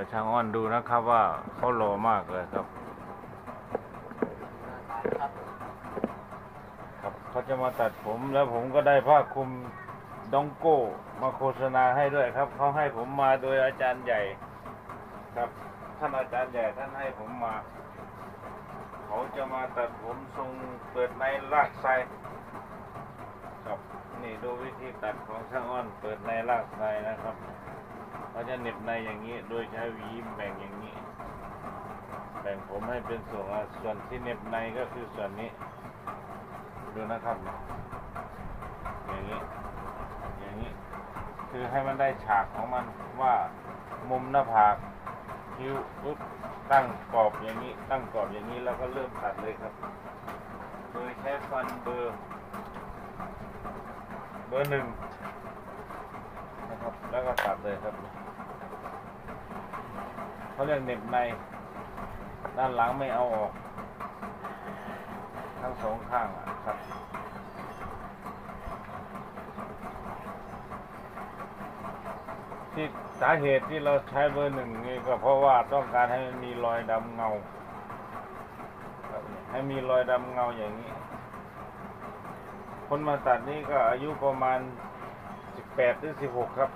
แต่ช่างอ้อนดูนะครับว่าเขาหล่อมากเลยครับ ครับเขาจะมาตัดผมแล้วผมก็ได้ผ้าคลุมดองโก้มาโฆษณาให้ด้วยครับเขาให้ผมมาโดยอาจารย์ใหญ่ ครับ ท่านอาจารย์ใหญ่ท่านให้ผมมา เขาจะมาตัดผมทรงเปิดในรากไทรครับนี่ดูวิธีตัดของช่างอ้อนเปิดในรากไทรนะครับ เขาจะเหน็บในอย่างนี้ โดยใช้หวีแบ่งอย่างนี้ แบ่งผมให้เป็นส่วนอะส่วนที่เหน็บในก็คือส่วนนี้ ดูนะครับ อย่างนี้ อย่างนี้ คือให้มันได้ฉากของมันว่ามุมหน้าผากคิ้วปุ๊บตั้งกรอบอย่างนี้ ตั้งกรอบอย่างนี้แล้วก็เริ่มตัดเลยครับ โดยใช้ฟันเบอร์เบอร์หนึ่งนะครับ แล้วก็ตัดเลยครับ เขาเรียกเน็บใน ด้านหลังไม่เอาออก ทั้งสองข้างอะครับที่สาเหตุที่เราใช้เบอร์หนึ่งนี่ก็เพราะว่าต้องการให้มันมีรอยดำเงา ให้มีรอยดำเงาอย่างนี้ คนมาตัดนี่ก็อายุประมาณสิบแปดหรือสิบหกครับ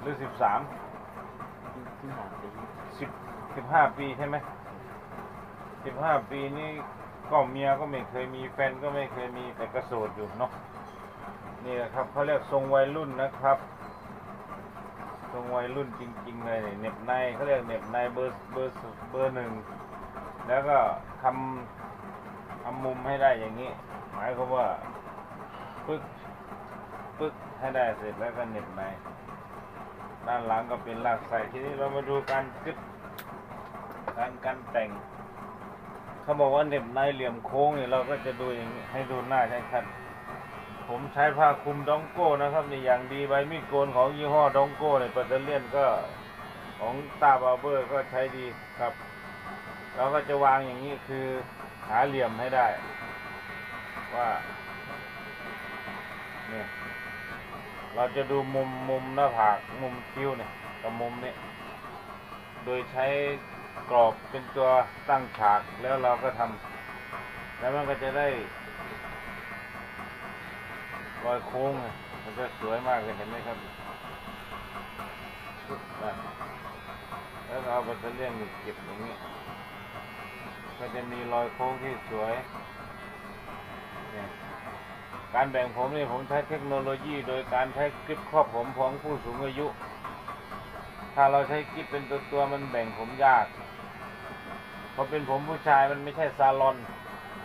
หรือสิบสาม ที่หาปีสิบสิบห้าปีใช่ไหมสิบห้าปีนี่ก็เมียก็ไม่เคยมีแฟนก็ไม่เคยมีแต่กระโสดอยู่เนาะนี่แหละครับเขาเรียกทรงวัยรุ่นนะครับ ทรงวัยรุ่นจริง ๆ เลยเน็บในเขาเรียกเน็บในเบอร์เบอร์เบอร์หนึ่งแล้วก็ทำทำมุมให้ได้อย่างนี้ หมายความว่าปึ๊กปึ๊กให้ได้เสร็จแล้วก็เน็บใน ด้านหลังก็เป็นลากใส่ทีนี้เรามาดูการกึดการการแต่ง เขาบอกว่าเน็บในเหลี่ยมโค้งเนี่ยเราก็จะดูอย่างนี้ให้ดูหน้าชัดๆผมใช้ผ้าคลุมดองโก้นะครับในอย่างดีใบมีดโกนของยี่ห้อดองโก้เนี่ยปัตเตอร์เลียนก็ของตาบาเบอร์ก็ใช้ดีครับ เราก็จะวางอย่างนี้คือหาเหลี่ยมให้ได้ ว่าเนี่ย เราจะดูมุมมุมหน้าผากมุมคิ้วเนี่ยกับมุมนี้ โดยใช้กรอบเป็นตัวตั้งฉากแล้วเราก็ทำแล้วมันก็จะได้รอยโค้งมันจะสวยมากเลยเห็นไหมครับแล้วเราเอาแบตเตอรี่นี่เก็บอย่างนี้ ก็จะมีรอยโค้งที่สวย การแบ่งผมนี่ผมใช้เทคโนโลยีโดยการใช้กริปครอบผมของผู้สูงอายุ ถ้าเราใช้กริปเป็นตัวตัวมันแบ่งผมยากเพราะเป็นผมผู้ชายมันไม่ใช่ซาลอน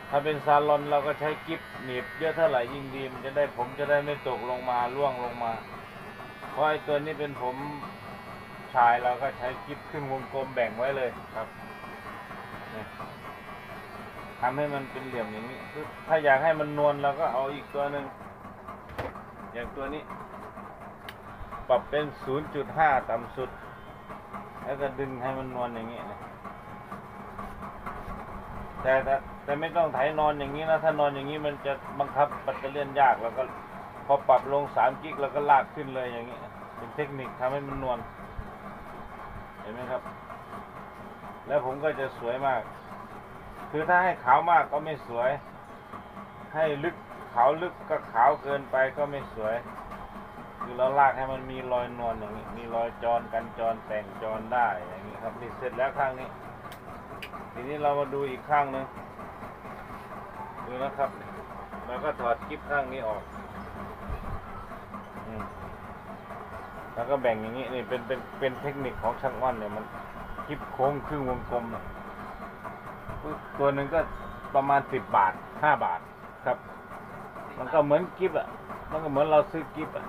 ถ้าเป็นซาลอนเราก็ใช้กริปหนีบเยอะเท่าไหร่ยิ่งดี มันจะได้ผมจะได้ไม่ตกลงมาร่วงลงมา เพราะไอ้ตัวนี้เป็นผมชายเราก็ใช้กริปครึ่งวงกลมแบ่งไว้เลยครับนี่ ทำให้มันเป็นเหลี่ยมอย่างนี้ ถ้าอยากให้มันนวลเราก็เอาอีกตัวหนึ่งอย่างตัวนี้ ปรับเป็น 0.5 ต่ำสุด แล้วก็ดึงให้มันนวลอย่างนี้นะแต่แต่แต่ไม่ต้องไถนอนอย่างนี้นะถ้านอนอย่างนี้มันจะบังคับปัตเตอร์เลียนยากแล้วก็พอปรับลง 3 กิกแล้วก็ลากขึ้นเลยอย่างนี้ เป็นเทคนิคทำให้มันนวลเห็นไหมครับ แล้วผมก็จะสวยมาก คือถ้าให้ขาวมากก็ไม่สวย ให้ลึกขาวลึกก็ขาวเกินไปก็ไม่สวย คือเราลากให้มันมีรอยนวลอย่างนี้ มีรอยจรกันจรแต่งจรได้อย่างนี้ครับนี่เสร็จแล้วข้างนี้ ทีนี้เรามาดูอีกข้างหนึ่งดูนะครับเราก็ถอดกิ๊บข้างนี้ออกแล้วก็แบ่งอย่างนี้นี่เป็นเป็นเป็นเทคนิคของช่างอ้อนเนี่ยมันกิ๊บโค้งครึ่งวงกลมนะ ตัวหนึ่งก็ประมาณสิบบาทห้าบาทครับ มันก็เหมือนกิฟต์อะ มันก็เหมือนเราซื้อกิฟต์อะ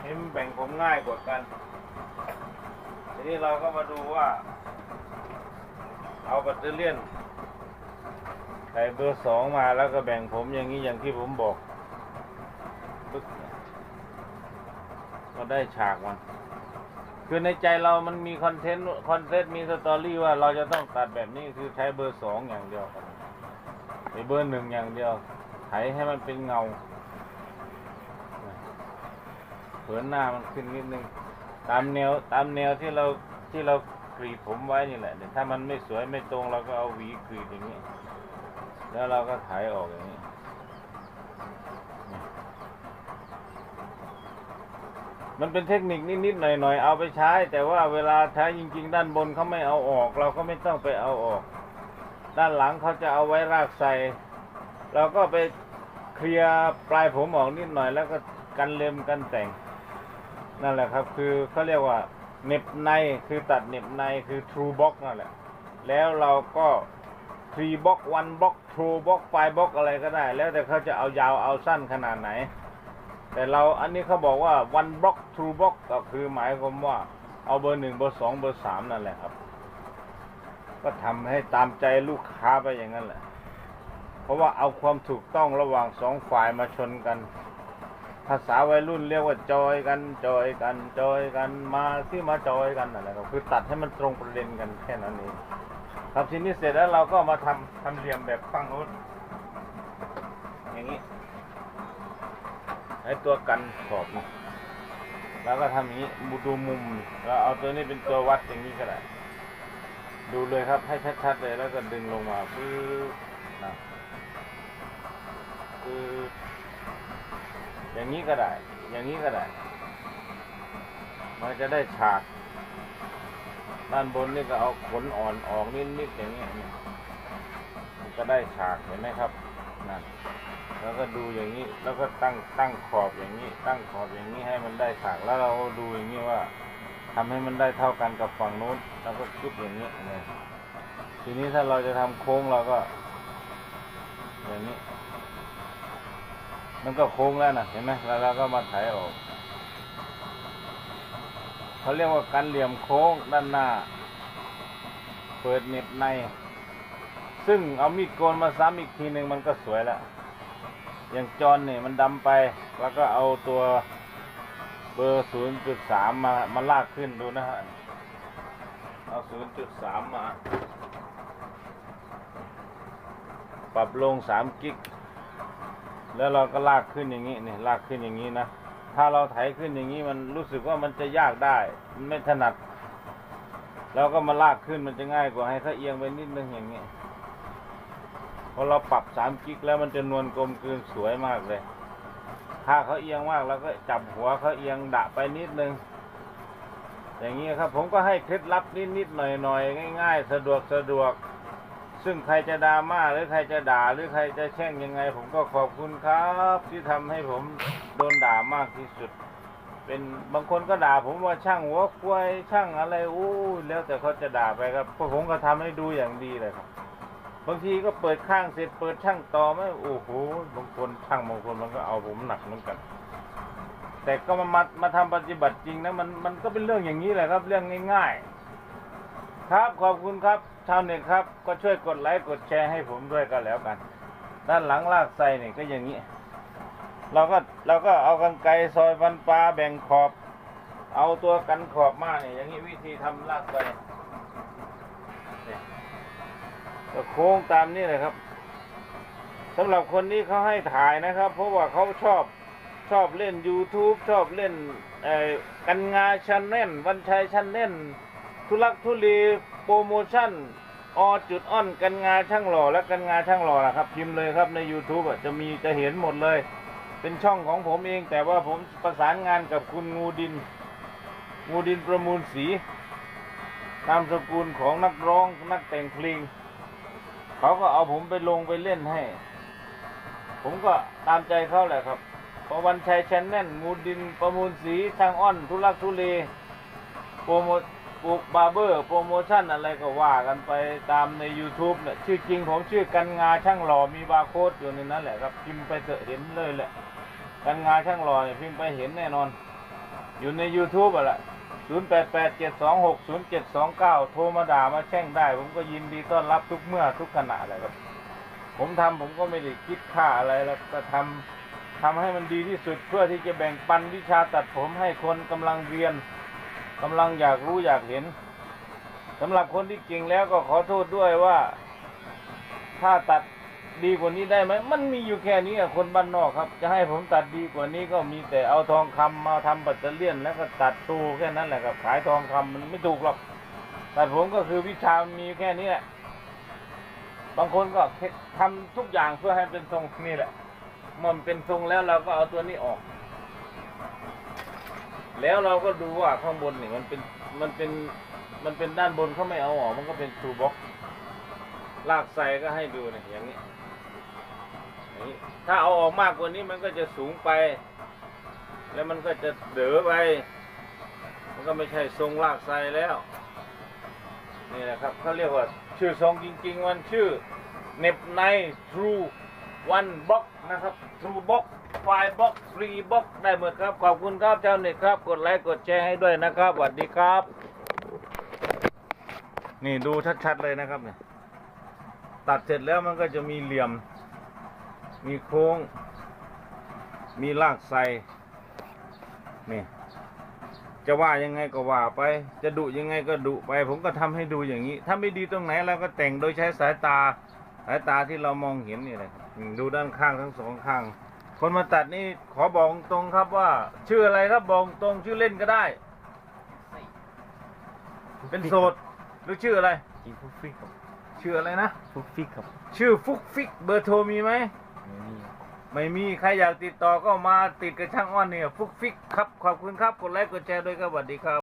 ให้มันแบ่งผมง่ายกว่ากัน ทีนี้เราก็มาดูว่า เอาแบตเตอรี่ยนใส่เบอร์สองมาแล้วก็แบ่งผมอย่างนี้อย่างที่ผมบอกกก็ได้ฉากมัน คือในใจเรามันมีคอนเทนต์คอนเทนต์มีสตอรี่ว่าเราจะต้องตัดแบบนี้คือใช้เบอร์สองอย่างเดียวไอเบอร์หนึ่งอย่างเดียวไถให้มันเป็นเงาเผินหน้ามันขึ้นนิดนึง ตามแนวตามแนวที่เราที่เรากรีดผมไว้นี่แหละถ้ามันไม่สวยไม่ตรงเราก็เอาหวีกรีดอย่างนี้ แล้วเราก็ไถออกอย่างนี้ มันเป็นเทคนิคนิดๆหน่อยๆเอาไปใช้ แต่ว่าเวลาใช้จริง ๆ ด้านบนเขาไม่เอาออก เราก็ไม่ต้องไปเอาออก ด้านหลังเขาจะเอาไว้รากใส่เราก็ไปเคลียร์ปลายผมออกนิดหน่อย แล้วก็กันเล็มกันแต่ง นั่นแหละครับ คือเขาเรียกว่าเน็บในคือตัดเน็บในคือ true box นั่นแหละ แล้วเราก็3 box 1 box true box 5 box อะไรก็ได้ แล้วแต่เขาจะเอายาวเอาสั้นขนาดไหน แต่เราอันนี้เขาบอกว่า one block two block ก็คือหมายความว่าเอาเบอร์หนึ่งเบอร์สองเบอร์สามนั่นแหละครับ ก็ทำให้ตามใจลูกค้าไปอย่างนั้นแหละ เพราะว่าเอาความถูกต้องระหว่างสองฝ่ายมาชนกัน ภาษาวัยรุ่นเรียกว่าจอยกันจอยกันจอยกันมาที่มาจอยกันนั่นแหละครับคือตัดให้มันตรงประเด็นกันแค่นั้นเองครับทีนี้เสร็จแล้วเราก็มาทำทำเหลี่ยมแบบฝั่งนู้นอย่างนี้ ให้ตัวกันขอบนี่แล้วก็ทำอย่างนี้ดูมุมเราเอาตัวนี้เป็นตัววัดอย่างนี้ก็ได้ดูเลยครับให้ชัดๆเลยแล้วก็ดึงลงมาปื๊บนะปื๊บอย่างนี้ก็ได้ อย่างนี้ก็ได้ มันจะได้ฉาก ด้านบนนี่ก็เอาขนอ่อนออกนิดๆอย่างเงี้ยก็ได้ฉากเห็นไหมครับนั่น แล้วก็ดูอย่างนี้ แล้วก็ตั้งตั้งขอบอย่างนี้ ตั้งขอบอย่างนี้ให้มันได้ฉาก แล้วเราดูอย่างนี้ว่าทำให้มันได้เท่ากันกับฝั่งนู้นแล้วก็คิดอย่างนี้เนี่ยทีนี้ถ้าเราจะทำโค้งเราก็ อย่างนี้ มันก็โค้งแล้วนะเห็นไหมแล้วเราก็มาไถออกเขาเรียกว่าการเหลี่ยมโค้งด้านหน้า เปิดเน็บใน ซึ่งเอามีดโกนมาซ้ำอีกทีหนึ่งมันก็สวยแล้ว อย่างจอนเนี่ยมันดำไป แล้วก็เอาตัวเบอร์ศูนย์จุดสามมามาลากขึ้นดูนะฮะ เอาศูนย์จุดสามมา ปรับลงสามกิก แล้วเราก็ลากขึ้นอย่างนี้นี่ลากขึ้นอย่างนี้นะ ถ้าเราไถขึ้นอย่างนี้มันรู้สึกว่ามันจะยากได้ มันไม่ถนัดเราก็มาลากขึ้นมันจะง่ายกว่าให้เขาเอียงไปนิดนึงอย่างนี้ พอเราปรับสามกิกแล้วมันจะนวลกลมกลืนสวยมากเลย ถ้าเขาเอียงมากเราก็จับหัวเขาเอียงดะไปนิดนึง อย่างนี้ครับ ผมก็ให้เคล็ดลับนิดนิดหน่อยหน่อยง่าย ๆ สะดวกสะดวก ซึ่งใครจะดราม่าหรือใครจะด่าหรือใครจะแช่งยังไง ผมก็ขอบคุณครับ ที่ทำให้ผมโดนด่ามากที่สุด เป็นบางคนก็ด่าผมว่าช่างหัวควายช่างอะไรอู้แล้วแต่เขาจะด่าไปครับผมก็ทำให้ดูอย่างดีเลยครับ บางทีก็เปิดข้างเสร็จเปิดช่างต่อไหมโอ้โหบางคนช่างบางคนมันก็เอาผมหนักเหมือนกัน แต่ก็มามามาทำปฏิบัติจริงนะมันมันก็เป็นเรื่องอย่างนี้แหละครับเรื่องง่ายๆ ครับขอบคุณครับชาวเน็ตครับ ก็ช่วยกดไลค์กดแชร์ให้ผมด้วยก็แล้วกัน ด้านหลังลากไส้เนี่ยก็อย่างนี้ เราก็เราก็เอากันไกรซอยฟันปลาแบ่งขอบ เอาตัวกันขอบมาเนี่ยอย่างนี้วิธีทำลากไส้เนี่ย ก็โค้งตามนี้เลยครับสำหรับคนนี้เขาให้ถ่ายนะครับ เพราะว่าเขาชอบชอบเล่น YouTube ชอบเล่นกันงาชันเน่น วันชัยชันเน่น ทุลักทุเลโปรโมชั่นอจุดอ้อนกันงาช่างหล่อและกันงาช่างหล่อนะครับ พิมพ์เลยครับใน YouTube อะจะมีจะเห็นหมดเลย เป็นช่องของผมเอง แต่ว่าผมประสานงานกับคุณงูดิน งูดินประมูลสีนามสกุลของนักร้องนักแต่งเพลง เขาก็เอาผมไปลงไปเล่นให้ ผมก็ตามใจเขาแหละครับพอวันชัยแชนแนลงูดินประมูลสีทางอ้อน ทุลักทุเลโปรโมทปลูกบาร์เบอร์ โปรโมชั่นอะไรก็ว่ากันไปตามใน YouTube เนี่ยชื่อจริงผมชื่อกันงาช่างหล่อมีบาร์โค้ดอยู่ในนั้นแหละครับพิมพ์ไปเถอะเห็นเลยแหละกันงาช่างหล่อเนี่ยพิมพ์ไปเห็นแน่นอน อยู่ใน YouTube อะแหละ 0 8 8 7 2 6 0 7 2 9 โทรมาด่ามาแช่งได้ ผมก็ยินดีต้อนรับทุกเมื่อทุกขณะเลยครับ ผมทำผมก็ไม่ได้คิดค่าอะไรแล้วก็ทำทำให้มันดีที่สุดเพื่อที่จะแบ่งปันวิชาตัดผมให้คนกำลังเรียนกำลังอยากรู้อยากเห็นสำหรับคนที่เก่งแล้วก็ขอโทษด้วยว่า ถ้าตัด ดีกว่านี้ได้ไหมมันมีอยู่แค่นี้อะคนบ้านนอกครับ จะให้ผมตัดดีกว่านี้ก็มีแต่เอาทองคำมาทำบัตเตอร์เลียน แล้วก็ตัดตูแค่นั้นแหละครับ ขายทองคำมันไม่ถูกหรอกแต่ผมก็คือวิชามีแค่นี้แหละบางคนก็ทำทุกอย่างเพื่อให้เป็นทรงนี่แหละมันเป็นทรงแล้วเราก็เอาตัวนี้ออก แล้วเราก็ดูว่าข้างบนนี่มันเป็นมันเป็นมันเป็นด้านบนเขาไม่เอาออกมันก็เป็นทูบ็อกลากใส่ก็ให้ดูนี่ยอย่างนี้อย่างนี้ ถ้าเอาออกมากกว่านี้มันก็จะสูงไป แล้วมันก็จะเด๋อไป มันก็ไม่ใช่ทรงลากใส่แล้ว นี่แหละครับเขาเรียกว่า ชื่อทรงจริง ๆ มันชื่อเน็บใน True One Box นะครับ True Box ไฟบ็อกฟรีบ็อกได้หมดครับ ขอบคุณครับเจ้าเน็ตครับ กดไลค์กดแชร์ให้ด้วยนะครับสวัสดีครับ นี่ดูชัดๆเลยนะครับเนี่ยตัดเสร็จแล้วมันก็จะมีเหลี่ยม มีโค้ง มีลากใส่นี่จะว่ายังไงก็ว่าไป จะดุยังไงก็ดุไป ผมก็ทำให้ดูอย่างนี้ ถ้าไม่ดีตรงไหนเราก็แต่งโดยใช้สายตา สายตาที่เรามองเห็นนี่แหละครับอืมดูด้านข้างทั้งสองข้าง คนมาตัดนี่ขอบอกตรงครับว่า ชื่ออะไรครับบอกตรงชื่อเล่นก็ได้ เป็นโสดหรือชื่ออะไรจีฟุกฟิกครับชื่ออะไรนะฟุกฟิกครับ ชื่อฟุกฟิกเบอร์โทรมีไหมไม่มีครับ ไม่มีใครอยากติดต่อก็มาติดกับช่างอ้อนเนี่ยฟุกฟิกครับ ขอบคุณครับ กดไลค์กดแชร์ด้วยครับสวัสดีครับ